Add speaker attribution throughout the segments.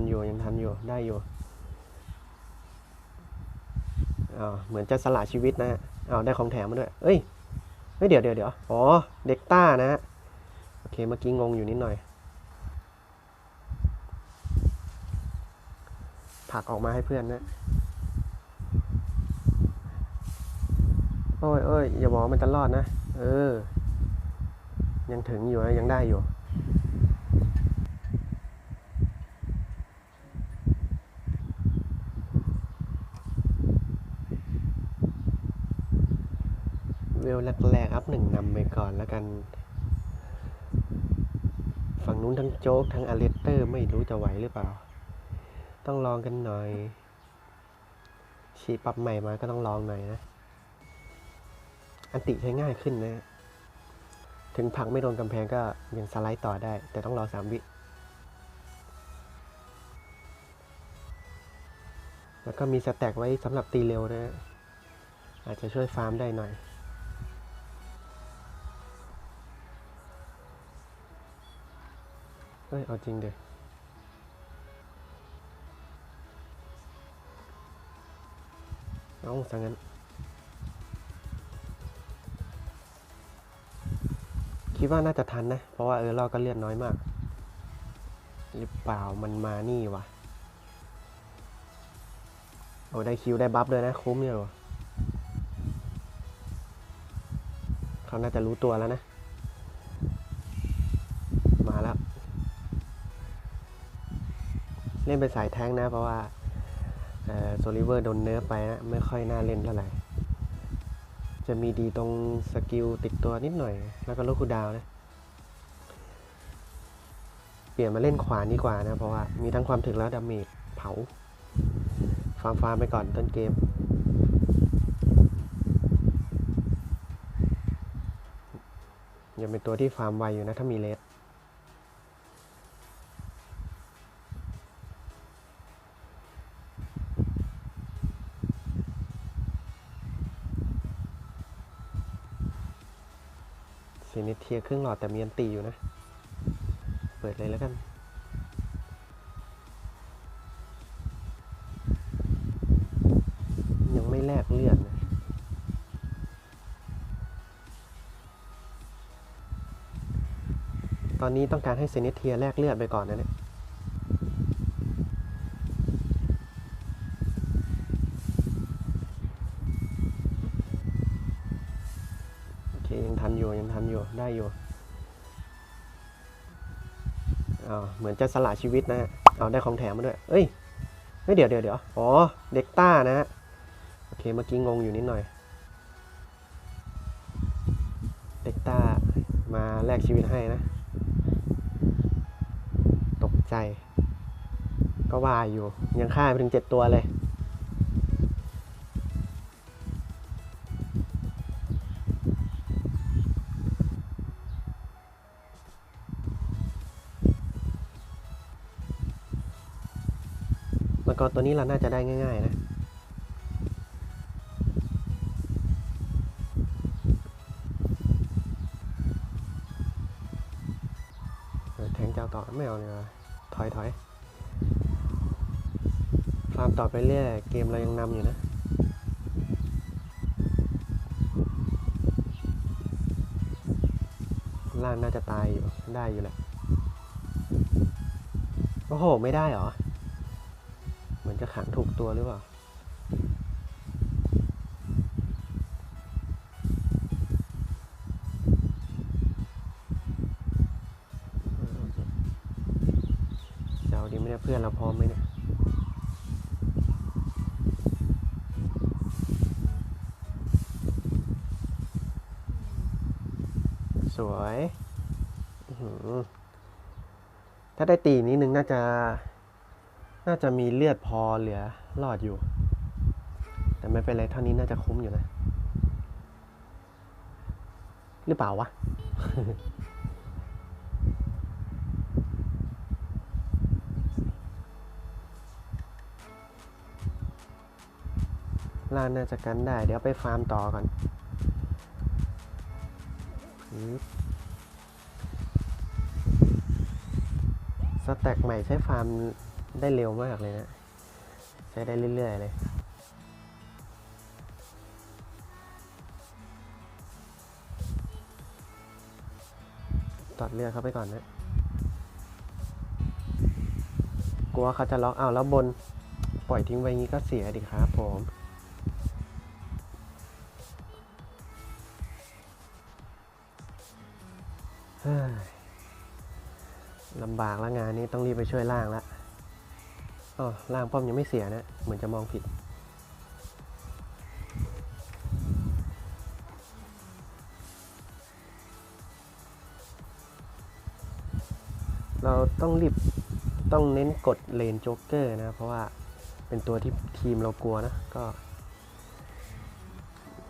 Speaker 1: นอยู่ยังทันอยู่ได้อยู่อ้าเหมือนจะสละชีวิตนะฮะอ้าวได้ของแถมมาด้วยเอ้ยเฮ้ยเดี๋ยวเดี๋ยวเดี๋ยวอ๋อเด็กต้านะฮะโอเคเมื่อกี้งงอยู่นิดหน่อยผักออกมาให้เพื่อนนะ โอ้ยโอ้ยอย่าบอกมันจะรอดนะ เออ ยังถึงอยู่ยังได้อยู่ แรกๆอัพหนึ่งนำไปก่อนแล้วกัน ฝั่งนู้นทั้งโจ๊กทั้งอเลสเตอร์ไม่รู้จะไหวหรือเปล่า ต้องลองกันหน่อย ชีปรับใหม่มาก็ต้องลองหน่อยนะ อันติใช้ง่ายขึ้นนะ ถึงผักไม่โดนกำแพงก็ยังสไลด์ต่อได้ แต่ต้องรอสามวิแล้วก็มีสแต็กไว้สำหรับตีเร็วนะอาจจะช่วยฟาร์มได้หน่อย เฮ้ย เอาจริงเดี๋ยเอาสังงั้น คิดว่าน่าจะทันนะ เพราะว่าเออเราก็เลือดน้อยมาก หรือเปล่ามันมานี่วะโอ้ได้คิวได้บัฟเลยนะ คุ้มอยู่เขาน่าจะรู้ตัวแล้วนะ ล่นเป็นสายแท้งนะ เพราะว่าโซลิเวอร์โดนเนิร์ฟไปนะไม่ค่อยน่าเล่นเท่าไหร่ จะมีดีตรงสกิลติดตัวนิดหน่อย แล้วก็ลดคูดาวน์นะ เปลี่ยนมาเล่นขวานดีกว่านะ เพราะว่ามีทั้งความถึกแล้วดาเมจเผา ฟาร์มฟาร์มไปก่อนต้นเกมยังเป็นตัวที่ฟาร์มไวอยู่นะ ถ้ามีเลส เซนิเทียครึ่งหลอดแต่มีอันตีอยู่นะ เปิดเลยแล้วกันยังไม่แลกเลือดนะตอนนี้ต้องการให้เซเนเทียแลกเลือดไปก่อนนะเนี่ย ได้อยู่อาเหมือนจะสละชีวิตนะฮะเอาได้ของแถมมาด้วย เอ้ยเฮ้ยเดี๋ยวเดี๋ยวเดี๋ยวอ๋อ เด็กต้านะฮะ โอเค เมื่อกี้งงอยู่นิดหน่อย เด็กต้ามาแลกชีวิตให้นะ ตกใจ ก็ว่าอยู่ ยังฆ่าไปถึงเจ็ดตัวเลย กรตัวนี้เราน่าจะได้ง่าย ๆ นะ แทงเจ้าต่อไม่เอาเลยวะถอยถอยฟาร์มต่อไปเรื่อยเกมเรายังนำอยู่นะล่างน่าจะตายอยู่ ได้อยู่แหละ โอ้โห ไม่ได้หรอ จะขังถูกตัวหรือเปล่าจะเอาดีไหมเนี่ยเพื่อนเราพร้อมไหมเนี่ยสวย ถ้าได้ตีนิดนึงน่าจะ น่าจะมีเลือดพอเหลือรอดอยู่ แต่ไม่เป็นไรเท่านี้น่าจะคุ้มอยู่นะ หรือเปล่าวะล่างน่าจะกันได้ เดี๋ยวไปฟาร์มต่อก่อนสแต็กใหม่ใช้ฟาร์ม ได้เร็วมากเลยนะ ใช้ได้เรื่อยๆเลยตัดเลือดเข้าไปก่อนนะ กลัวเขาจะล็อกเอาวแล้วบน ปล่อยทิ้งไว้งี้ก็เสียดิครับผมลำบากแล้วงานนี้ต้องรีบไปช่วยล่างแล้ว อ๋อล่างป้อมยังไม่เสียนะ เหมือนจะมองผิด เราต้องรีบต้องเน้นกดเลนโจ๊กเกอร์นะ เพราะว่าเป็นตัวที่ทีมเรากลัวนะ ก็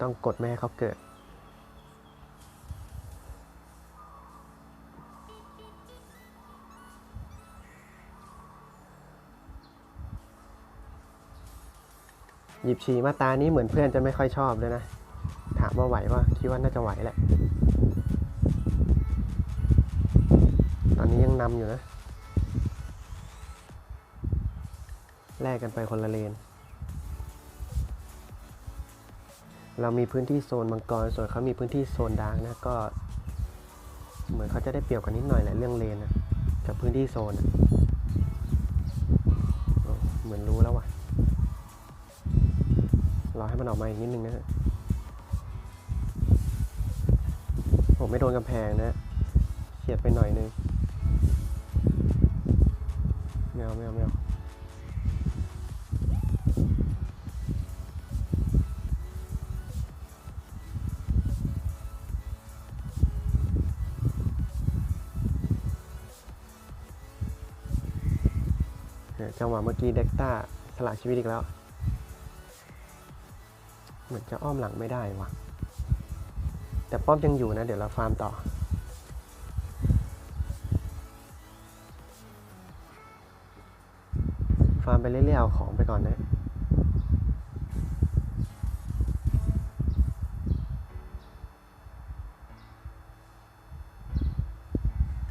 Speaker 1: ต้องกดไม่ให้เขาเกิด หยิบฉี่มาตานี้เหมือนเพื่อนจะไม่ค่อยชอบเลยนะ ถามว่าไหวป่ะคิดว่าน่าจะไหวแหละ ตอนนี้ยังนำอยู่นะแลกกันไปคนละเลน เรามีพื้นที่โซนมังกร ส่วนเขามีพื้นที่โซนดาร์กนะ ก็ เหมือนเขาจะได้เปรียบกันนิดหน่อยแหละเรื่องเลนนะกับพื้นที่โซนอะเหมือนรู้แล้วว่ะ รอให้มันออกมาอีกนิดนึงนะฮะผมไม่โดนกำแพงนะเฉียดไปหน่อยนึงไม่เอาไม่เอาไม่เอาเนี่ยจังหวะเมื่อกี้เด็กต้าสละชีวิตอีกแล้ว เหมือนจะอ้อมหลังไม่ได้วะแต่ป้อมยังอยู่นะ เดี๋ยวเราฟาร์มต่อ ฟาร์มไปเรื่อยๆเอาของไปก่อนนะ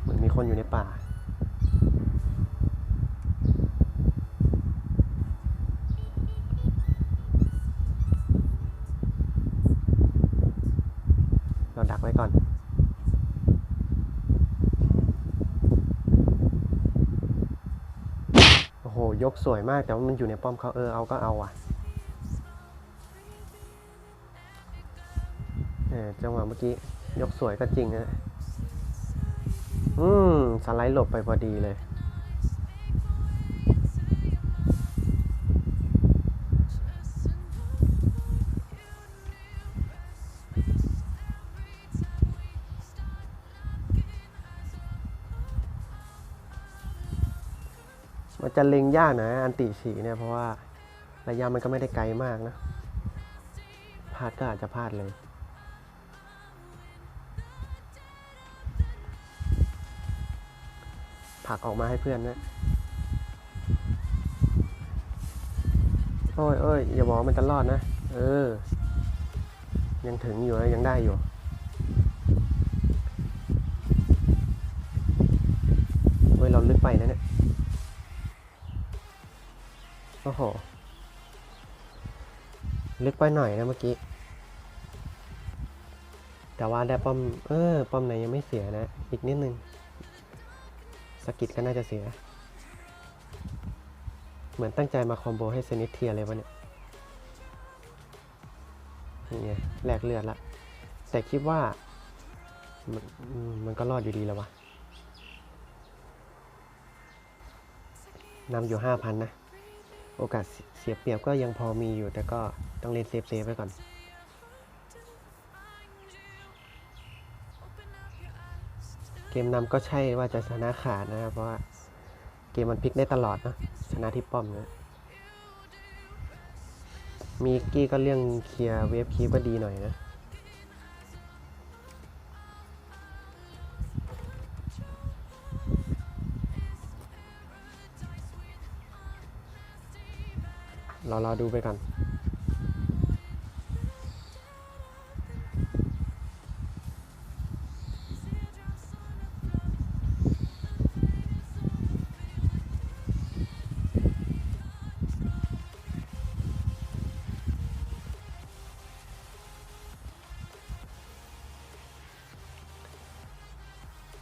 Speaker 1: เหมือนมีคนอยู่ในป่า เราดักไว้ก่อน โอ้โห ยกสวยมาก แต่ว่ามันอยู่ในป้อมเขาเออเอาก็เอาอะเออจังหวะเมื่อกี้ ยกสวยก็จริงนะอืม สไลด์หลบไปพอดีเลย มันจะเล็งยากนะ อันติฉีเนี่ยเพราะว่าระยะมันก็ไม่ได้ไกลมากนะพลาดก็อาจจะพลาดเลย ผักออกมาให้เพื่อนนะโอ้ยเอ้ยอย่าบอกมันจะรอดนะ เออ ยังถึงอยู่นะยังได้อยู่เฮ้ยเราลึกไปนะเนี่ย โอ้โห ลึกไปหน่อยนะเมื่อกี้ แต่ว่าได้ป้อม เออ ป้อมไหนยังไม่เสียนะ อีกนิดนึง สกิดก็น่าจะเสีย เหมือนตั้งใจมาคอมโบให้เซนิสเทียเลยวะเนี่ย นี่ไงแลกเลือดละ แต่คิดว่ามันอืมมันก็รอดอยู่ดีแล้ววะนำอยู่ห้าพันนะ โอกาสเสียเปรียบก็ยังพอมีอยู่ แต่ก็ต้องเล่นเซฟเซฟไว้ก่อน เกมนำก็ใช่ว่าจะชนะขาดนะครับ เพราะว่าเกมมันพลิกได้ตลอดนะชนะที่ป้อมนะมีกี้ก็เรื่องเคลียร์เวฟคีก็ดีหน่อยนะ เรารอดูไปกัน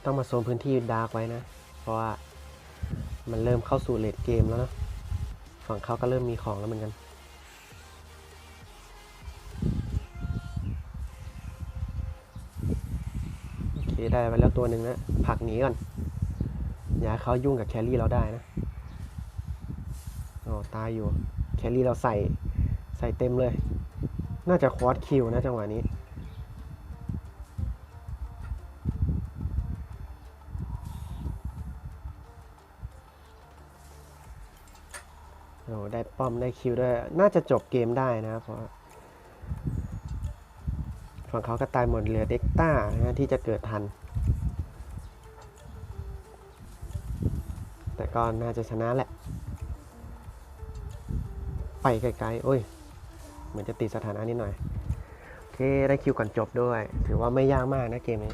Speaker 1: ต้องมาโซนพื้นที่ดาร์กไว้นะ เพราะว่ามันเริ่มเข้าสู่เลดเกมแล้วนะ ฝั่งเขาก็เริ่มมีของแล้วเหมือนกัน โอเค ได้ไปแล้วตัวหนึ่งนะ ผักหนีก่อน อย่าเขายุ่งกับแครี่เราได้นะอ๋อตายอยู่ แครี่เราใส่ใส่เต็มเลย น่าจะควอดคิวนะจังหวะนี้ ป้อมได้คิวด้วย น่าจะจบเกมได้นะเพราะฝั่งเขาก็ตายหมดเหลือเด็กต้านะที่จะเกิดทัน แต่ก็น่าจะชนะแหละ ไปไกลๆ โอ้ย เหมือนจะติดสถานะนิดหน่อย โอเค ได้คิวก่อนจบด้วย ถือว่าไม่ยากมากนะเกมนี้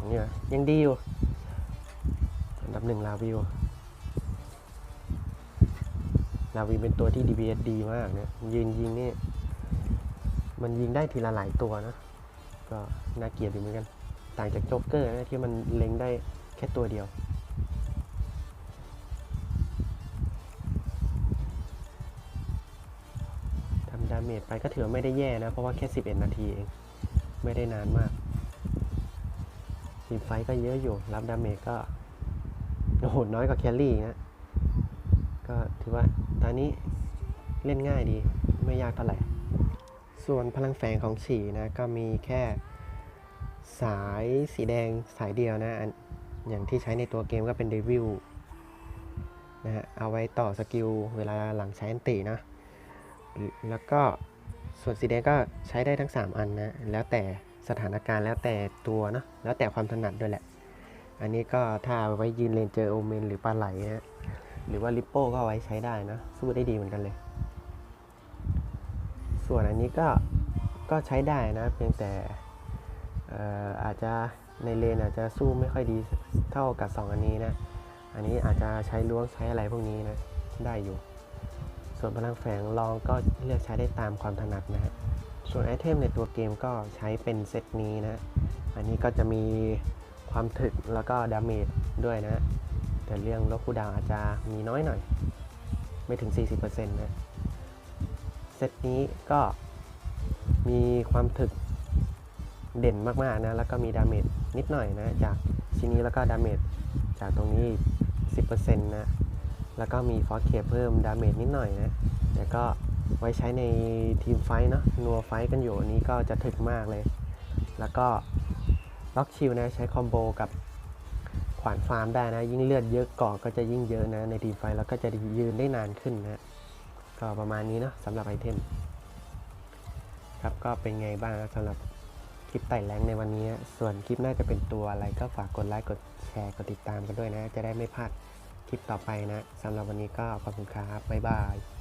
Speaker 1: องอยู่นะยังดีอยู่ อันดับหนึ่งลาวิว ลาวิวเป็นตัวที่ DPS ดีมากเนี่ยยืนยิงนี่มันยิงได้ทีละหลายตัวนะ ก็น่าเกลียดอยู่เหมือนกัน ต่างจากโจ๊กเกอร์นะที่มันเล็งได้แค่ตัวเดียวทำดาเมจไปก็ถือว่าไม่ได้แย่นะ เพราะว่าแค่ 11 นาทีเอง ไม่ได้นานมาก ทีมไฟก็เยอะอยู่ รับดาเมจก็โอ้โหน้อยกว่าแคลรี่นะ ก็ถือว่าตอนนี้เล่นง่ายดี ไม่ยากเท่าไหร่ ส่วนพลังแฝงของฉี่นะ ก็มีแค่สายสีแดงสายเดียวนะอันอย่างที่ใช้ในตัวเกมก็เป็นเดวิลนะฮะเอาไว้ต่อสกิลเวลาหลังใช้อันตินะ แล้วก็ส่วนสีแดงก็ใช้ได้ทั้ง 3 อันนะ แล้วแต่ สถานการณ์แล้วแต่ตัวเนอะแล้วแต่ความถนัดด้วยแหละ อันนี้ก็ถ้าไว้ยืนเลนเจอโอเมนหรือปลาไหลนะหรือว่าลิปโป้ก็ไว้ใช้ได้นะสู้ได้ดีเหมือนกันเลย ส่วนอันนี้ก็ก็ใช้ได้นะ เพียงแต่อออาจจะในเลนอาจจะสู้ไม่ค่อยดีเท่ากับ 2 อันนี้นะ อันนี้อาจจะใช้ล้วงใช้อะไรพวกนี้นะได้อยู่ ส่วนพลังแฝงลองก็เลือกใช้ได้ตามความถนัดนะฮะ ส่วนไอเทมในตัวเกมก็ใช้เป็นเซตนี้นะ อันนี้ก็จะมีความถึกแล้วก็ดาเมจด้วยนะ แต่เรื่องลดคูดาวอาจจะมีน้อยหน่อย ไม่ถึง 40%นะเซตนี้ก็มีความถึกเด่นมากๆนะ แล้วก็มีดาเมจนิดหน่อยนะ จากชิ้นนี้แล้วก็ดาเมจจากตรงนี้ 10%นะ แล้วก็มีฟอสเคเพิ่มดาเมจนิดหน่อยนะ แต่ก็ ไว้ใช้ในทีมไฟท์เนาะนัวไฟท์กันอยู่อันนี้ก็จะถึกมากเลย แล้วก็ล็อกชิลนะใช้คอมโบกับขวานฟาร์มได้นะ ยิ่งเลือดเยอะเกาะก็จะยิ่งเยอะนะ ในทีมไฟท์แล้วก็จะยืนได้นานขึ้นนะก็ประมาณนี้เนาะสำหรับไอเทมครับก็เป็นไงบ้างนะสำหรับคลิปไต่แรงในวันนี้ ส่วนคลิปน่าจะเป็นตัวอะไรก็ฝากกดไลค์กดแชร์กดติดตามกันด้วยนะ จะได้ไม่พลาดคลิปต่อไปนะสำหรับวันนี้ก็ขอบคุณครับบ๊ายบาย